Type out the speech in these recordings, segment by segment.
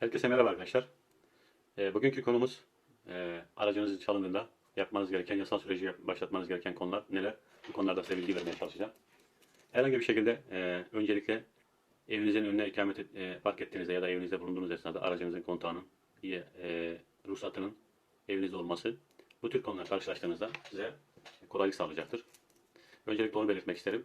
Herkese merhaba arkadaşlar. Ee, bugünkü konumuz e, aracınızın çalındığında yapmanız gereken, yasal süreci başlatmanız gereken konular neler? Bu konularda size bilgi vermeye çalışacağım. Herhangi bir şekilde e, öncelikle evinizin önüne ikamet et, e, park ettiğinizde ya da evinizde bulunduğunuz esnada aracınızın kontağının, e, e, ruhsatının evinizde olması bu tür konular karşılaştığınızda size kolaylık sağlayacaktır. Öncelikle onu belirtmek isterim.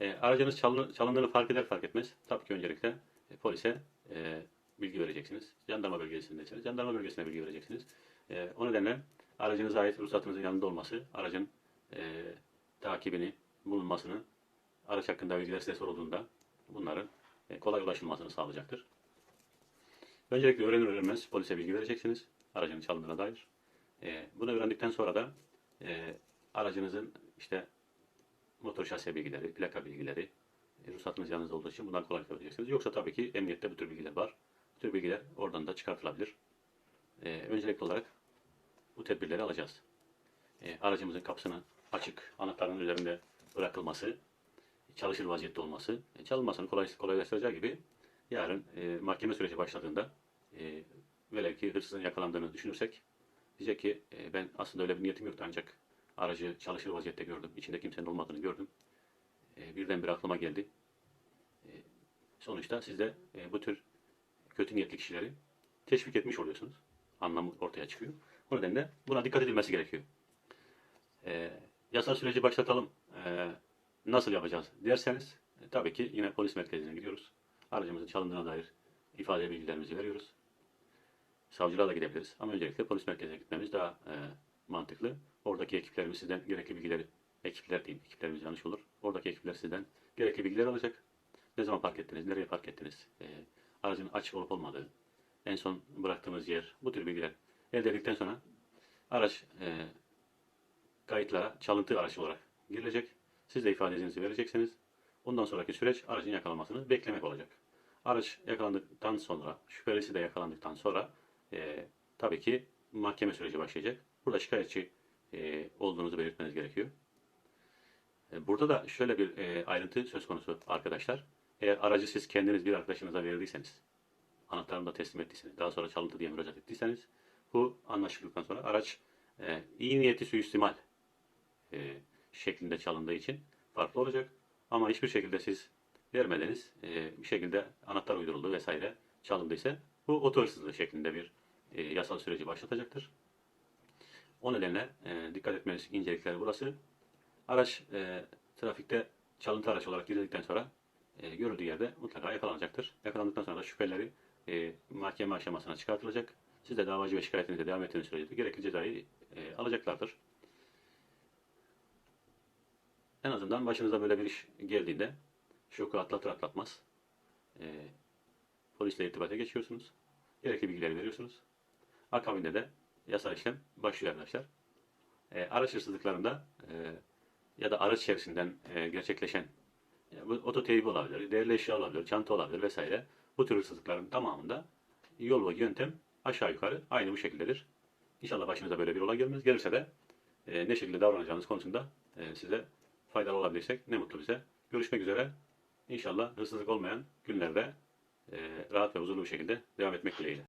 E, aracınız çalın- çalındığını fark eder fark etmez. Tabii ki öncelikle e, polise e, bilgi vereceksiniz. Jandarma bölgesindeyseniz jandarma bölgesine bilgi vereceksiniz. E, o nedenle aracınıza ait ruhsatınızın yanında olması, aracın e, takibini, bulunmasını, araç hakkında bilgiler size sorulduğunda bunların e, kolay ulaşılmasını sağlayacaktır. Öncelikle öğrenir öğrenmez polise bilgi vereceksiniz. Aracın çalındığına dair. E, bunu öğrendikten sonra da e, aracınızın işte motor şase bilgileri, plaka bilgileri, e, ruhsatınız yanınızda olduğu için bundan kolaylıkla vereceksiniz. Yoksa tabii ki emniyette bu tür bilgiler var. Tür bilgiler oradan da çıkartılabilir. E, öncelikli olarak bu tedbirleri alacağız. E, aracımızın kapısının açık, anahtarın üzerinde bırakılması, çalışır vaziyette olması, e, çalınmasını kolay, kolaylaştıracağı gibi yarın e, mahkeme süreci başladığında e, velev ki hırsızın yakalandığını düşünürsek diyecek ki e, ben aslında öyle bir niyetim yoktu ancak aracı çalışır vaziyette gördüm. İçinde kimsenin olmadığını gördüm. E, birdenbire aklıma geldi. E, sonuçta siz de e, bu tür kötü niyetli kişileri teşvik etmiş oluyorsunuz. Anlamı ortaya çıkıyor. O nedenle buna dikkat edilmesi gerekiyor. E, yasal süreci başlatalım. E, nasıl yapacağız derseniz e, tabii ki yine polis merkezine gidiyoruz. Aracımızın çalındığına dair ifade bilgilerimizi veriyoruz. Savcılığa da gidebiliriz. Ama öncelikle polis merkezine gitmemiz daha e, mantıklı. Oradaki ekiplerimiz sizden gerekli bilgileri, ekipler diyeyim, ekiplerimiz yanlış olur. Oradaki ekipler sizden gerekli bilgiler alacak. Ne zaman park ettiniz, nereye park ettiniz, e, aracın açık olup olmadığı, en son bıraktığımız yer, bu tür bilgiler elde edildikten sonra araç e, kayıtlara çalıntı araç olarak girilecek. Siz de ifadenizi vereceksiniz. Ondan sonraki süreç aracın yakalanmasını beklemek olacak. Araç yakalandıktan sonra, şüphelisi de yakalandıktan sonra e, tabii ki mahkeme süreci başlayacak. Burada şikayetçi e, olduğunuzu belirtmeniz gerekiyor. E, burada da şöyle bir e, ayrıntı söz konusu arkadaşlar. Eğer aracı siz kendiniz bir arkadaşınıza verdiyseniz, anahtarını da teslim ettiyseniz, daha sonra çalıntı diye müracaat ettiyseniz, bu anlaşıldıktan sonra araç e, iyi niyeti suistimal e, şeklinde çalındığı için farklı olacak. Ama hiçbir şekilde siz vermediniz, e, bir şekilde anahtar uyduruldu vesaire çalındıysa bu oto şeklinde bir e, yasal süreci başlatacaktır. O nedenle e, dikkat etmeniz incelikler burası. Araç e, trafikte çalıntı araç olarak girdikten sonra e, görüldüğü yerde mutlaka yakalanacaktır. Yakalandıktan sonra da şüphelileri e, mahkeme aşamasına çıkartılacak. Siz de davacı ve şikayetinize devam ettiğiniz sürece de gerekli cezayı e, alacaklardır. En azından başınıza böyle bir iş geldiğinde şoku atlatır atlatmaz e, polisle irtibata geçiyorsunuz. Gerekli bilgileri veriyorsunuz. Akabinde de yasal işlem başlıyor arkadaşlar. E, araç hırsızlıklarında e, ya da araç içerisinden e, gerçekleşen bu oto teybi olabilir, değerli eşya olabilir, çanta olabilir vesaire. Bu tür hırsızlıkların tamamında yol ve yöntem aşağı yukarı aynı bu şekildedir. İnşallah başınıza böyle bir olay gelmez. Gelirse de e, ne şekilde davranacağınız konusunda e, size faydalı olabilirsek ne mutlu bize. Görüşmek üzere. İnşallah hırsızlık olmayan günlerde e, rahat ve huzurlu bir şekilde devam etmek dileğiyle.